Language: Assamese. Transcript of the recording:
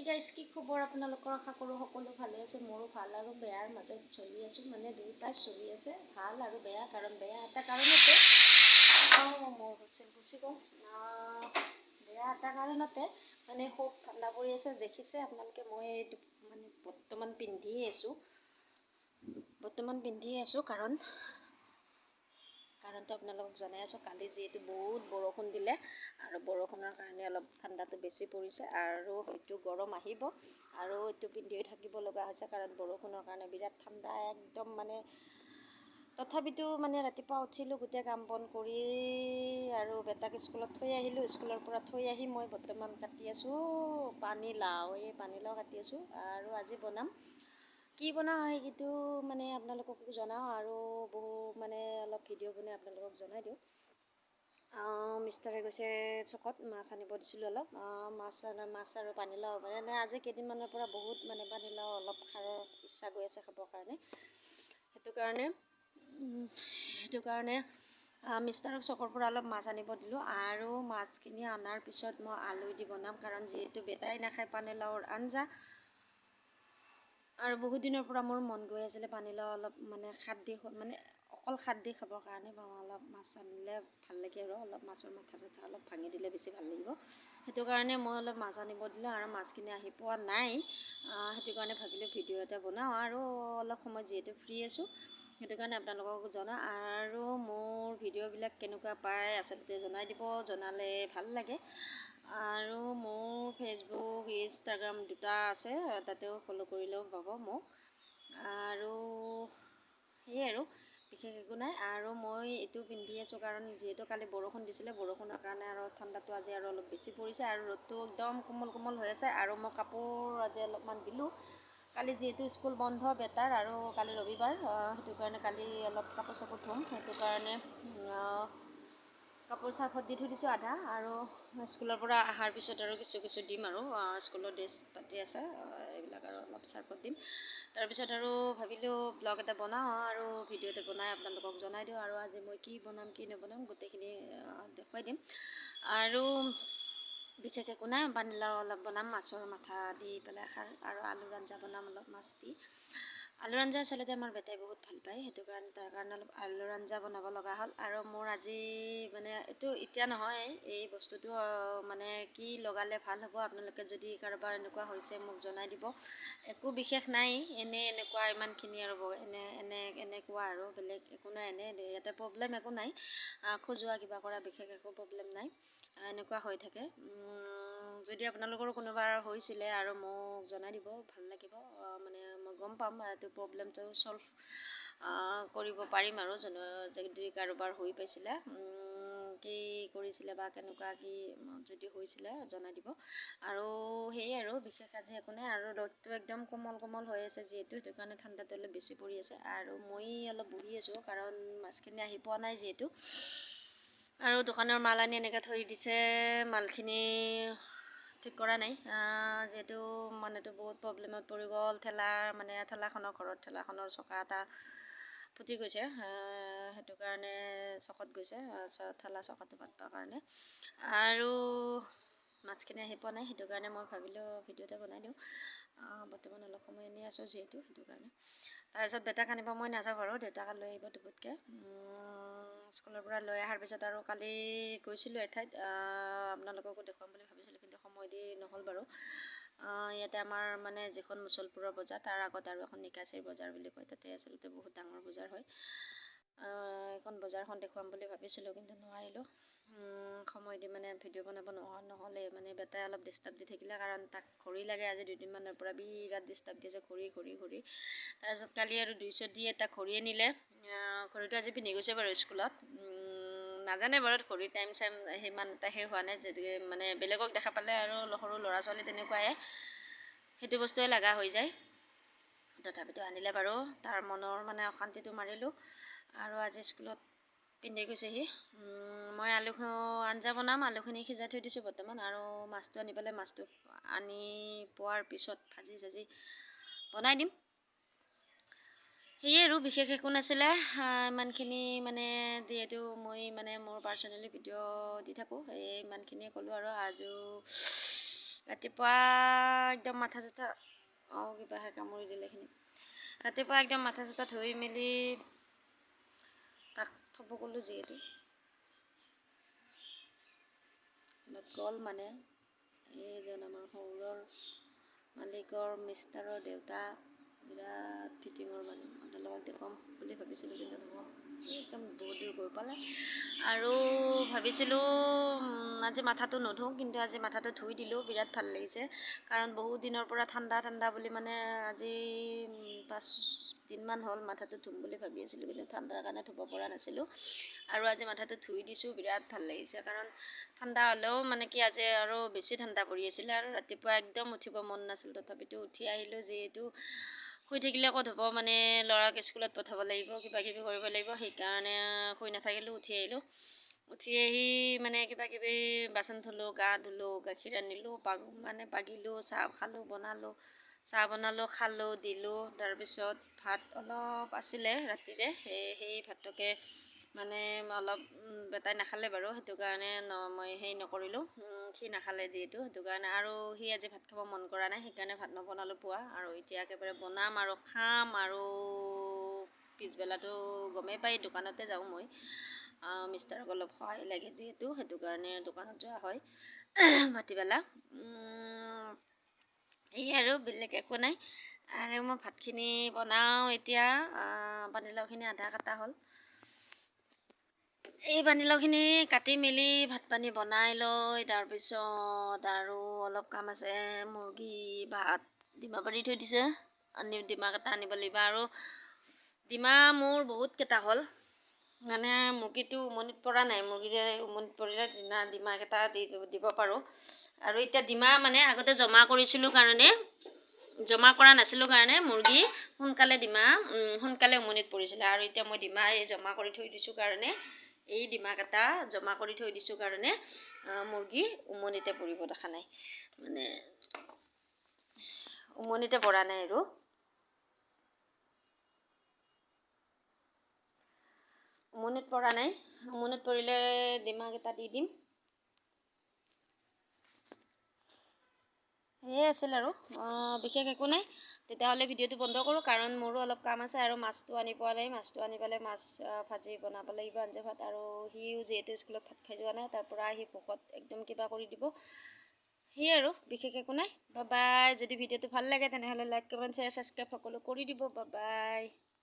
এই গাইজ কি খবৰ? আপোনালোকৰ আশা কৰোঁ সকলো ভালে আছে। মোৰো ভাল আৰু বেয়াৰ মাজত চলি আছোঁ। মানে দুয়োটাই চলি আছে ভাল আৰু বেয়া। কাৰণ বেয়া এটা কাৰণতে অঁ মোৰ গুচি গ'ল বেয়া এটা কাৰণতে মানে খুব ঠাণ্ডা পৰি আছে দেখিছে আপোনালোকে। মই এইটো মানে বৰ্তমান পিন্ধিয়ে আছোঁ। বৰ্তমান পিন্ধিয়ে আছোঁ কাৰণ কাৰণটো আপোনালোকক জনাই আছোঁ কালি যিহেতু বহুত বৰষুণ দিলে আৰু বৰষুণৰ কাৰণে অলপ ঠাণ্ডাটো বেছি পৰিছে আৰু হয়তো গৰম আহিব আৰু এইটো পিন্ধিয়ে থাকিব লগা হৈছে কাৰণ বৰষুণৰ কাৰণে বিৰাট ঠাণ্ডা একদম মানে তথাপিতো মানে ৰাতিপুৱা উঠিলোঁ গোটেই কাম বন কৰি আৰু বেটাক স্কুলত থৈ আহিলোঁ স্কুলৰ পৰা থৈ আহি মই বৰ্তমান কাটি আছোঁ পানীলাও এই পানীলাও কাটি আছোঁ আৰু আজি বনাম। কি বনাওঁ সেইটো মানে আপোনালোকক জনাওঁ আৰু বহু মানে অলপ ভিডিঅ' বনাই আপোনালোকক জনাই দিওঁ। মিষ্টাৰে গৈছে চকত মাছ আনিব দিছিলোঁ অলপ। মাছ মাছ আৰু পানীলাও মানে আজি কেইদিনমানৰ পৰা বহুত মানে পানীলাও অলপ খাৰৰ ইচ্ছা গৈ আছে খাবৰ কাৰণে। সেইটো কাৰণে সেইটো কাৰণে মিষ্টাৰক চকৰ পৰা অলপ মাছ আনিব দিলোঁ আৰু মাছখিনি অনাৰ পিছত মই আলু দি বনাম। কাৰণ যিহেতু বেটাই নাখায় পানীলাওৰ আঞ্জা। আৰু বহুত দিনৰ পৰা মোৰ মন গৈ আছিলে পানীলাও অলপ মানে খাৰ দি মানে অকল খাৰ দি খাবৰ কাৰণে মই অলপ মাছ আনিলে ভাল লাগে আৰু অলপ মাছৰ মাথা চাথা অলপ ভাঙি দিলে বেছি ভাল লাগিব। সেইটো কাৰণে মই অলপ মাছ আনিব দিলোঁ আৰু মাছখিনি আহি পোৱা নাই। সেইটো কাৰণে ভাবিলোঁ ভিডিঅ' এটা বনাওঁ আৰু অলপ সময় যিহেতু ফ্ৰী আছোঁ। সেইটো কাৰণে আপোনালোকক জনাওঁ আৰু মোৰ ভিডিঅ'বিলাক কেনেকুৱা পায় আচলতে জনাই দিব জনালে ভাল লাগে। আৰু মোৰ ফেচবুক ইনষ্টাগ্ৰাম দুটা আছে তাতেও ফ'ল' কৰিলেও পাব মোক। আৰু সেয়ে আৰু বিশেষ একো নাই। আৰু মই এইটো পিন্ধি আছোঁ কাৰণ যিহেতু কালি বৰষুণ দিছিলে বৰষুণৰ কাৰণে আৰু ঠাণ্ডাটো আজি আৰু অলপ বেছি পৰিছে আৰু ৰ'দটো একদম কোমল কোমল হৈ আছে। আৰু মই কাপোৰ আজি অলপমান দিলোঁ। কালি যিহেতু স্কুল বন্ধ বেটাৰ আৰু কালি ৰবিবাৰ সেইটো কাৰণে কালি অলপ কাপোৰ চাপোৰ ধুম। সেইটো কাৰণে কাপোৰ চাৰ্ফত দি থৈ দিছোঁ আধা আৰু স্কুলৰ পৰা অহাৰ পিছত আৰু কিছু কিছু দিম আৰু স্কুলৰ ড্ৰেছ পাতি আছে এইবিলাক আৰু অলপ চাৰ্ফত দিম। তাৰপিছত আৰু ভাবিলোঁ ব্লগ এটা বনাওঁ আৰু ভিডিঅ' এটা বনাই আপোনালোকক জনাই দিওঁ আৰু আজি মই কি বনাম কি নবনাম গোটেইখিনি দেখুৱাই দিম। আৰু বিশেষ একো নাই পানীলাও অলপ বনাম মাছৰ মাথা দি পেলাই খাৰ আৰু আলুৰ আঞ্জা বনাম অলপ মাছ দি। আলুৰ আঞ্জা আচলতে আমাৰ বেটাই বহুত ভাল পায় সেইটো কাৰণে তাৰ কাৰণে অলপ আলুৰ আঞ্জা বনাব লগা হ'ল। আৰু মোৰ আজি মানে এইটো এতিয়া নহয় এই বস্তুটো মানে কি লগালে ভাল হ'ব আপোনালোকে যদি কাৰোবাৰ এনেকুৱা হৈছে মোক জনাই দিব। একো বিশেষ নাই এনেই এনেকুৱা ইমানখিনি আৰু এনে এনে এনেকুৱা আৰু বেলেগ একো নাই এনে ইয়াতে প্ৰব্লেম একো নাই। খজুৱা কিবা কৰা বিশেষ একো প্ৰব্লেম নাই। এনেকুৱা হৈ থাকে। যদি আপোনালোকৰো কোনোবাৰ হৈছিলে আৰু মোক জনাই দিব ভাল লাগিব। মানে মই গম পাম এইটো প্ৰব্লেমটো চল্ভ কৰিব পাৰিম আৰু যদি কাৰোবাৰ হৈ পাইছিলে। কি কৰিছিলে বা কেনেকুৱা কি যদি হৈছিলে জনাই দিব। আৰু সেয়ে আৰু বিশেষ আজি একো নাই আৰু ৰ'দটো একদম কোমল কোমল হৈ আছে যিহেতু সেইটো কাৰণে ঠাণ্ডাটো অলপ বেছি পৰি আছে। আৰু মই অলপ বহি আছোঁ কাৰণ মাছখিনি আহি পোৱা নাই যিহেতু। আৰু দোকানৰ মাল আনি এনেকৈ থৈ দিছে মালখিনি ঠিক কৰা নাই। যিহেতু মানুহটো বহুত প্ৰব্লেমত পৰি গ'ল ঠেলাৰ মানে ঠেলাখনৰ ঘৰত ঠেলাখনৰ চকা এটা ফুটি গৈছে সেইটো কাৰণে চকত গৈছে ঠেলা চকাটো পাতবৰ কাৰণে। আৰু মাছখিনি আহি পোৱা নাই সেইটো কাৰণে মই ভাবিলোঁ ভিডিঅ' এটা বনাই দিওঁ। বৰ্তমান অলপ সময় এনেই আছোঁ যিহেতু সেইটো কাৰণে। তাৰপিছত দেউতাক আনিব মই নাযাওঁ বাৰু দেউতাক লৈ আহিব দুপুতকৈ। স্কুলৰ পৰা লৈ অহাৰ পিছত আৰু কালি গৈছিলোঁ এঠাইত। আপোনালোককো দেখুৱাম বুলি ভাবিছিলোঁ কিন্তু সময় দি নহ'ল বাৰু। ইয়াতে আমাৰ মানে যিখন মুছলপুৰৰ বজাৰ তাৰ আগত আৰু এখন নিকাচিৰ বজাৰ বুলি কয় তাতে আচলতে বহুত ডাঙৰ বজাৰ হয়। এইখন বজাৰখন দেখুৱাম বুলি ভাবিছিলোঁ কিন্তু নোৱাৰিলোঁ। সময় দি মানে ভিডিঅ' বনাব নহ'লে মানে বেটাই অলপ ডিষ্টাৰ্ব দি থাকিলে কাৰণ তাক ঘড়ী লাগে আজি দুদিনমানৰ পৰা বিৰাট ডিষ্টাৰ্ব দিছে ঘড়ী ঘড়ী ঘড়ী তাৰপিছত কালি আৰু দুইশ দি এটা ঘড়ী আনিলে। ঘড়ীটো আজি পিন্ধি গৈছে বাৰু স্কুলত। নাজানে বাৰু ঘড়ীৰ টাইম চাইম সিমান এটা সেই হোৱা নাই যদি মানে বেলেগক দেখা পালে আৰু সৰু ল'ৰা ছোৱালী তেনেকুৱাই। সেইটো বস্তুৱে লগা হৈ যায়। তথাপিতো আনিলে বাৰু তাৰ মনৰ মানে অশান্তিটো মাৰিলোঁ। আৰু আজি স্কুলত পিন্ধি গৈছেহি। মই আলু আঞ্জা বনাম আলুখিনি সিজাই থৈ দিছোঁ বৰ্তমান আৰু মাছটো আনি পেলাই মাছটো আনি পোৱাৰ পিছত ভাজি চাজি বনাই দিম। সেয়ে আৰু বিশেষ একো নাছিলে ইমানখিনি মানে যিহেতু মই মানে মোৰ পাৰ্চনেলি ভিডিঅ' দি থাকোঁ সেই ইমানখিনিয়ে ক'লোঁ আৰু আজো ৰাতিপুৱা একদম মাথা চাথা অঁ কিবাহে কামুৰি দিলে এইখিনি। ৰাতিপুৱা একদম মাথা চাথা ধুই মেলি তাক থ'ব গ'লোঁ যিহেতু। গ'ল মানে। এইজন আমাৰ সৌৰৰ মালিকৰ মিষ্টাৰৰ দেউতা বিৰাট ফিটিঙৰ মানুহ আপোনাৰ লগত দেখুৱাম বুলি ভাবিছিলোঁ কিন্তু নহ'ব একদম বহুত দূৰ গৈ পালে আৰু ভাবিছিলোঁ আজি মাথাটো নুধুওঁ, কিন্তু আজি মাথাটো ধুই দিলোঁ, বিৰাট ভালো লাগিছে। কাৰণ বহুত দিনৰ পৰা ঠাণ্ডা ঠাণ্ডা বুলি মানে আজি পাঁচ দিনমান হ'ল মাথাটো ধুম বুলি ভাবি আছিলোঁ, কিন্তু ঠাণ্ডাৰ কাৰণে ধুব পৰা নাছিলোঁ। আৰু আজি মাথাটো ধুই দিছোঁ, বিৰাট ভালো লাগিছে। কাৰণ ঠাণ্ডা হ'লেও মানে কি আজি আৰু বেছি ঠাণ্ডা পৰি আছিলে আৰু ৰাতিপুৱা একদম উঠিব মন নাছিল। তথাপিতো উঠি আহিলোঁ, যিহেতু শুই থাকিলে ক'ত হ'ব মানে ল'ৰাক স্কুলত পঠাব লাগিব কিবা কিবি কৰিব লাগিব সেইকাৰণে শুই নাথাকিলোঁ উঠি আহিলোঁ। উঠি আহি মানে কিবা কিবি বাচন ধুলোঁ গা ধুলোঁ গাখীৰ আনিলোঁ পাগ মানে পাগিলোঁ চাহ খালোঁ বনালোঁ চাহ বনালোঁ খালোঁ দিলোঁ তাৰপিছত ভাত অলপ আছিলে ৰাতিৰে সেই সেই ভাতকে মানে অলপ বেটাই নাখালে বাৰু সেইটো কাৰণে ন মই হেৰি নকৰিলোঁ। সি নাখালে যিহেতু সেইটো কাৰণে আৰু সি আজি ভাত খাব মন কৰা নাই সেইকাৰণে ভাত নবনালোঁ পুৱা। আৰু এতিয়া একেবাৰে বনাম আৰু খাম আৰু পিছবেলাটো গমেই পাই দোকানতে যাওঁ মই। মিষ্টাৰক অলপ সহায় লাগে যিহেতু সেইটো কাৰণে দোকানত যোৱা হয়। ভাটিবেলা এই আৰু বেলেগ একো নাই। আৰু মই ভাতখিনি বনাওঁ এতিয়া। পানীলাওখিনি আধা কটা হ'ল। এই পানীলাওখিনি কাটি মেলি ভাত পানী বনাই লৈ তাৰপিছত আৰু অলপ কাম আছে মুৰ্গী ভাত ডিমা পাৰি থৈ দিছে। আনি ডিমাকেইটা আনিব লাগিব আৰু ডিমা মোৰ বহুতকেইটা হ'ল। মানে মুৰ্গীটো উমনিত পৰা নাই মুৰ্গী উমনিত পৰিলে ডিমা ডিমাকেইটা দি দিব পাৰোঁ। আৰু এতিয়া ডিমা মানে আগতে জমা কৰিছিলোঁ কাৰণে জমা কৰা নাছিলোঁ কাৰণে মুৰ্গী সোনকালে ডিমা সোনকালে উমনিত পৰিছিলে। আৰু এতিয়া মই ডিমা এই জমা কৰি থৈ দিছোঁ কাৰণে এই ডিমাকেইটা জমা কৰি থৈ দিছোঁ কাৰণে মুৰ্গী উমনিতে পৰিব দেখা নাই। মানে উমনিতে পৰা নাই আৰু। উমনিত পৰা নাই। উমনিত পৰিলে ডিমাকেইটা দি দিম। সেয়ে আছিল আৰু বিশেষ একো নাই। তেতিয়াহ'লে ভিডিঅ'টো বন্ধ কৰোঁ কাৰণ মোৰো অলপ কাম আছে আৰু মাছটো আনি পোৱা নাই। মাছটো আনি পেলাই মাছ ভাজি বনাব লাগিব আঞ্জা ভাত। আৰু সিও যিহেতু স্কুলত ভাত খাই যোৱা নাই তাৰ পৰা আহি ভোকত একদম কিবা কৰি দিব। সেয়ে আৰু বিশেষ একো নাই। বাবাই যদি ভিডিঅ'টো ভাল লাগে তেনেহ'লে লাইক কমেণ্ট শ্বেয়াৰ ছাবস্ক্ৰাইব সকলো কৰি দিব। বাবাই